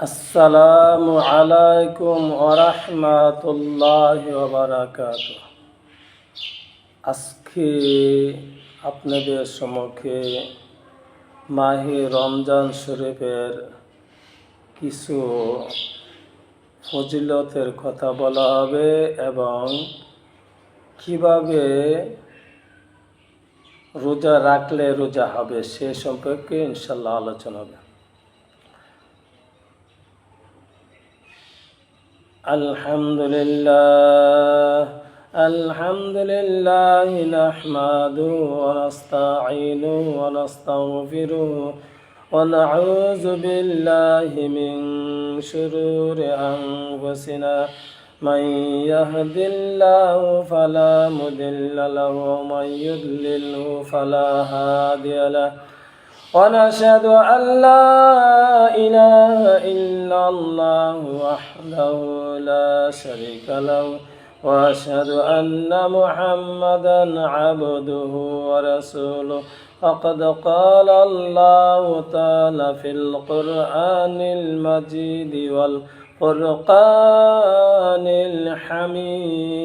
আসসালামু আলাইকুম ওরহমাতুল্লাহ বারাকাত আজকে আপনাদের সম্মুখে মাহে রমজান শরীফের কিছু ফজিলতের কথা বলা হবে এবং কীভাবে রোজা রাখলে রোজা হবে সে সম্পর্কে ইনশাল্লাহ আলোচনা হবে। الحمد لله الحمد لله نحمده ونستعينه ونستغفره ونعوذ بالله من شرور أنفسنا. من يهد الله فلا مضل له ومن يضلله فلا هادي له. ونشهد أن لا إله إلا الله وحده لا شريك له وأشهد أن محمدا عبده ورسوله فقد قال الله تعالى في القرآن المجيد والقرآن الحميد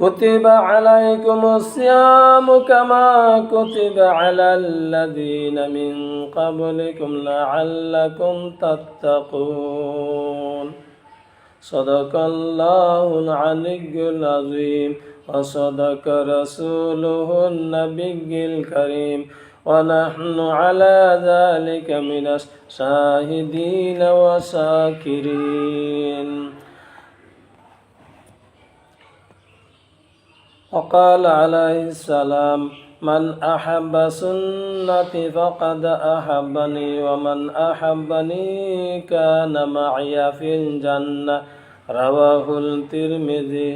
كتب عليكم الصيام كما كتب على الذين من قبلكم لعلكم تتقون صدق الله العلي العظيم وصدق رسوله النبي الكريم ونحن على ذلك من الشاهدين وشاكرين وقال عليه السلام من أحب سنتي فقد أحبني ومن أحبني كان معي في الجنة رواه الترمذي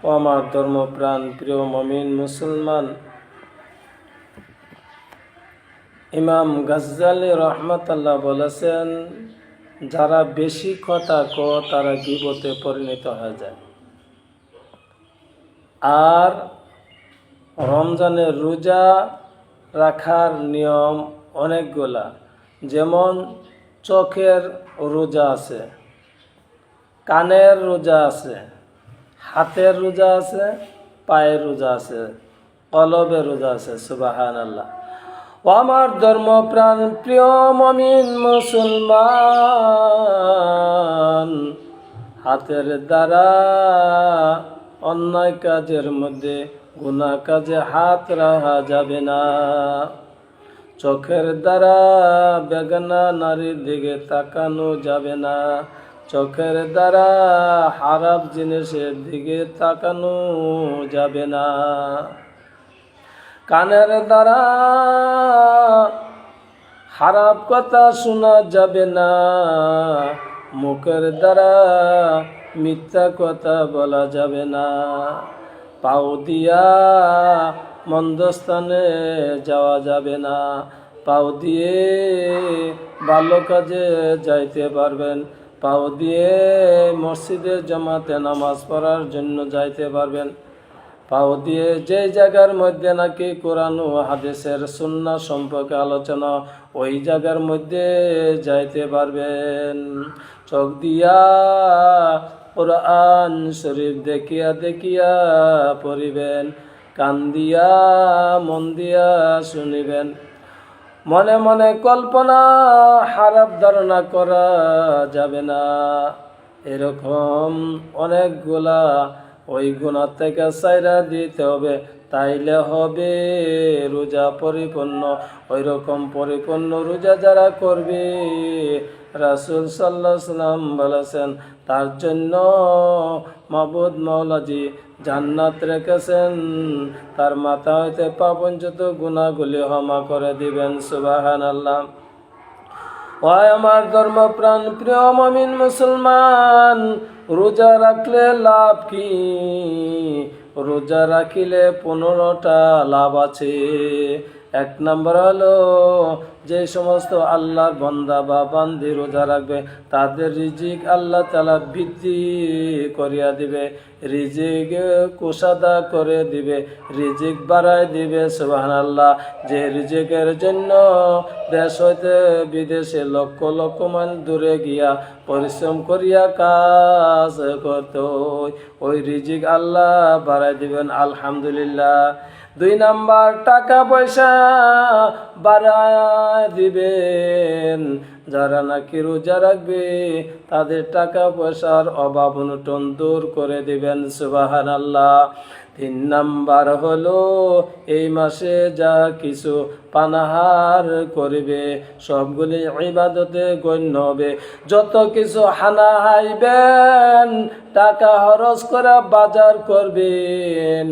ও আমার ধর্মপ্রাণ প্রিয় মমিন মুসলমান ইমাম গজ্জালি রহমতাল্লাহ বলেছেন যারা বেশি কথা ক তারা গিবতে পরিণত হয়ে যায় আর রমজানের রোজা রাখার নিয়ম অনেকগুলা। যেমন চোখের রোজা আছে, কানের রোজা আছে, হাতের রোজা আছে, পায়ের রোজা আছে, কলবের রোজা আছে সুবাহান আল্লাহ ও আমার ধর্মপ্রাণ প্রিয় মমিন মুসলমান, হাতের দ্বারা অন্যায় কাজের মধ্যে গুণা কাজে হাত রাখা যাবে না। চোখের দ্বারা বেগনা নারীর দিকে তাকানো যাবে না। চোখের দ্বারা হারাপ জিনিসের দিকে তাকানো যাবে না। কানের দ্বারা খারাপ কথা শোনা যাবে না। মুখের দ্বারা মিথ্যা কথা বলা যাবে না। পাও দিয়া মন্দস্থানে যাওয়া যাবে না। পাও দিয়ে ভালো কাজে যাইতে পারবেন। পাও দিয়ে মসজিদের জমাতে নামাজ পড়ার জন্য যাইতে পারবেন। পাও দিয়ে যে জায়গার মধ্যে নাকি কোরআন ও হাদিসের সুন্না সম্পর্কে আলোচনা, ওই জায়গার মধ্যে যাইতে পারবেন। চোখ দিয়া কোরআন শরীফ দেখিয়া দেখিয়া পড়িবেন, কান দিয়া, মন দিয়া শুনিবেন। মনে মনে কল্পনা হারাপ ধারণা করা যাবে না। এরকম অনেকগুলা ওই গুণার থেকে সাইরা দিতে হবে। তাইলে হবে রোজা পরিপূর্ণ ওই রকম পরিপূর্ণ রোজা যারা করবে, রাসুল সাল্লাহ সাল্লাম বলেছেন, তার জন্য মাবুদ মৌলাজি জান্নাত রেখেছেন। তার মাথা হইতে পাপঞ্চত গুণাগুলি ক্ষমা করে দিবেন সুবাহান আল্লাহ ওই আমার ধর্মপ্রাণ প্রিয় মমিন মুসলমান, রোজা রাখলে লাভ কি? রোজা রাখিলে পনেরোটা লাভ আছে। এক নম্বর হলো, যে সমস্ত আল্লাহর বন্দা বা বান্দি রোজা রাখবে, তাদের রিজিক আল্লাহ তালা বৃদ্ধি করিয়া দিবে, রিজিক কুসাদা করে দিবে, রিজিক বাড়ায় দিবে সুবাহ আল্লাহ যে রিজিকের জন্য দেশ হইতে বিদেশে লক্ষ লক্ষ মান দূরে গিয়া পরিশ্রম করিয়া কাজ করতে। ওই রিজিক আল্লাহ বাড়ায় দিবেন, আলহামদুলিল্লাহ দুই নাম্বার টাকা পয়সা বাড়ায় দিবেন। যারা নাকি রোজা রাখবে, তাদের টাকা পয়সার অভাব অনুটন দূর করে দিবেন সুবাহান আল্লাহ তিন নাম্বার হলো, এই মাসে যা কিছু পানাহার করবে, সবগুলি ইবাদতে গণ্য হবে। যত কিছু হানা হাইবেন টাকা খরচ করে বাজার করবেন।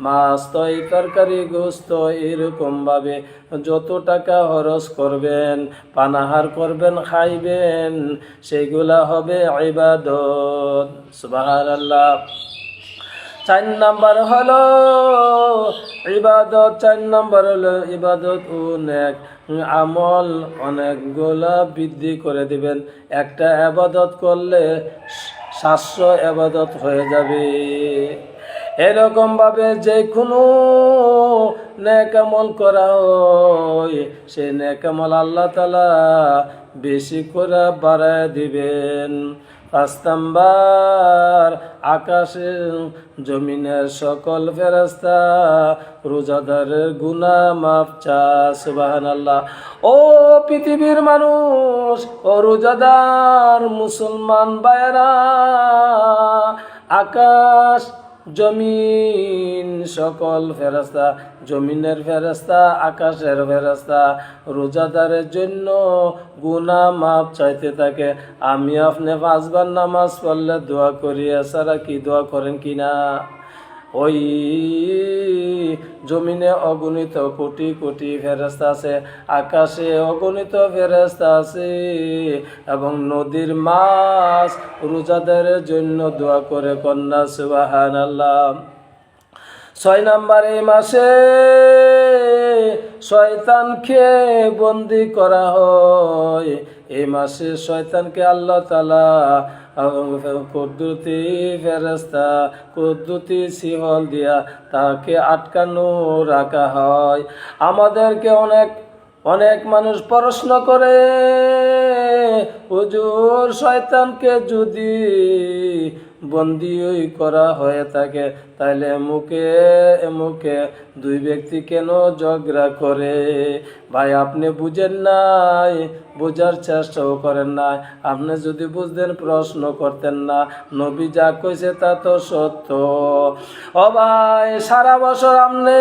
মাছ তৈ তরকারি গোস্ত এরকম ভাবে যত টাকা খরচ করবেন, পানাহার করবেন, খাইবেন, সেগুলা হবে ইবাদত। সুবহানাল্লাহ। চার নাম্বার হলো ইবাদত, চার নাম্বার হলো ইবাদত অনেক আমল অনেকগুলা বৃদ্ধি করে দিবেন। একটা আবাদত করলে সাতশো আবাদত হয়ে যাবে। এরকম ভাবে যে কোনো নেকামল করা হয়, সে নেকামল আল্লাহ তালা বেশি করে বাড়ায় দিবেন। পাঁচ নাম্বার আকাশের জমিনের সকল ফেরাস্তা রোজাদারের গুনা মাফ চা সুবাহান আল্লাহ ও পৃথিবীর মানুষ, ও রোজাদার মুসলমান বায়রা আকাশ জমিন সকল ফেরস্তা, জমিনের ফেরস্তা, আকাশের ফেরস্তা, রোজাদারের জন্য গুনা মাপ চাইতে থাকে। আমি আপনি পাঁচবার নামাজ পড়লে দোয়া করি, এছাড়া কি দোয়া করেন কি না ওই জমিনে অগণিত কোটি কোটি ফেরস্তা আছে, আকাশে অগণিত ফেরস্তা আছে এবং নদীর মাছ রোজাদের জন্য দোয়া করে কন্যা সুবাহান আল্লাহ ছয় নাম্বার এই মাসে শয়তানকে বন্দি করা হয়। এই মাসে শয়তানকে আল্লাহ তালা কুদ্দুতি ফেরস্তা কুদ্দুতি সিহল দিয়া তাকে আটকানো রাখা হয়। আমাদেরকে অনেক অনেক মানুষ প্রশ্ন করে, হুজুর, শয়তানকে যদি বন্দিও করা হয়ে থাকে তাহলে মুখে মুখে দুই ব্যক্তি কেন ঝগড়া করে? ভাই, আপনি বুঝেন নাই, বোঝার চেষ্টাও করেন না আপনি যদি বুঝতেন, প্রশ্ন করতেন না। নবী যা কইছে তা তো সত্য। ও ভাই, সারা বছর আপনি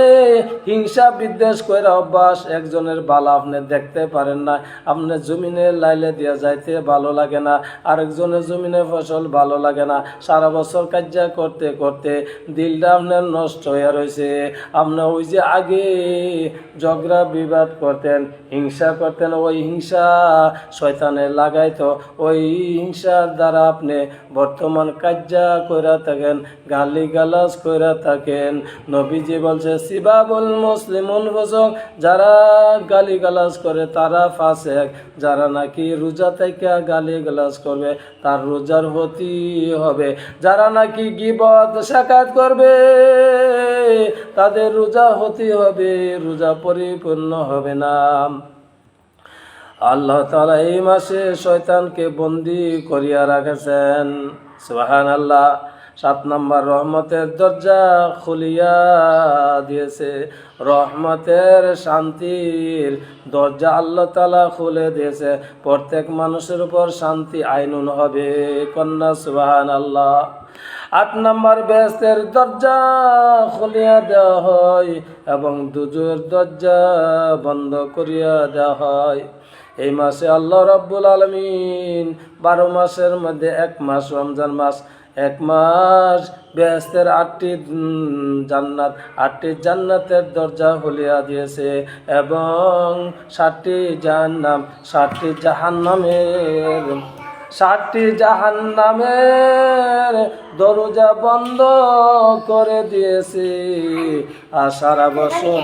হিংসা বিদ্বেষ করে অভ্যাস একজনের বালা আপনি দেখতে পারেন না। আপনি জমিনে লাইলে দিয়া যাইতে ভালো লাগে না। আরেকজনের জমিনে ফসল ভালো লাগে না। সারা বছর কাজ করতে করতে দিলটা আপনার নষ্ট হয়ে রয়েছে আপনি ওই যে আগে ঝগড়া, বিবাদ করতেন, হিংসা করতেন, ওই হিংসা শয়তানে লাগাইতো। ওই হিংসার দ্বারা আপনি বর্তমান কাজ্যা কইরা থাকেন গালি গালাজ কইরা থাকেন। নবীজি বলছে, সিবাবুল মুসলিমুল ফসক যারা গালি গালাজ করে তারা ফাসেক, যারা নাকি রোজা থেকে গালি গালাজ করবে তার রোজার হতি হবে। যারা নাকি গিবত, সাকাত করবে তাদের রোজা হতে হবে, রোজা পরিপূর্ণ হবে না। আল্লাহ তালা এই মাসে শয়তানকে বন্দি করিয়া রাখেছেন। সুবাহান আল্লাহ সাত নম্বর রহমতের দরজা খুলিয়া দিয়েছে। রহমতের শান্তির দরজা আল্লাহ তালা খুলে দিয়েছে। প্রত্যেক মানুষের উপর শান্তি আইনুন হবে। কন্যা সুবাহান আল্লাহ আট নম্বর বেস্তের দরজা খুলিয়া দেওয়া হয় এবং দুজোর দরজা বন্ধ করিয়া দেওয়া হয়। এই মাসে আল্লাহ রব্বুল আলমিন বারো মাসের মধ্যে এক মাস, রমজান মাস এক মাস বেহেস্তের আটটি জান্নাত, আটটি জান্নাতের দরজা খুলিয়া দিয়েছে এবং ষাটটি জাহান্নাম ষাটটি জাহান্নামের ষাটটি জাহান নামের দরজা বন্ধ করে দিয়েছি। আর সারা বছর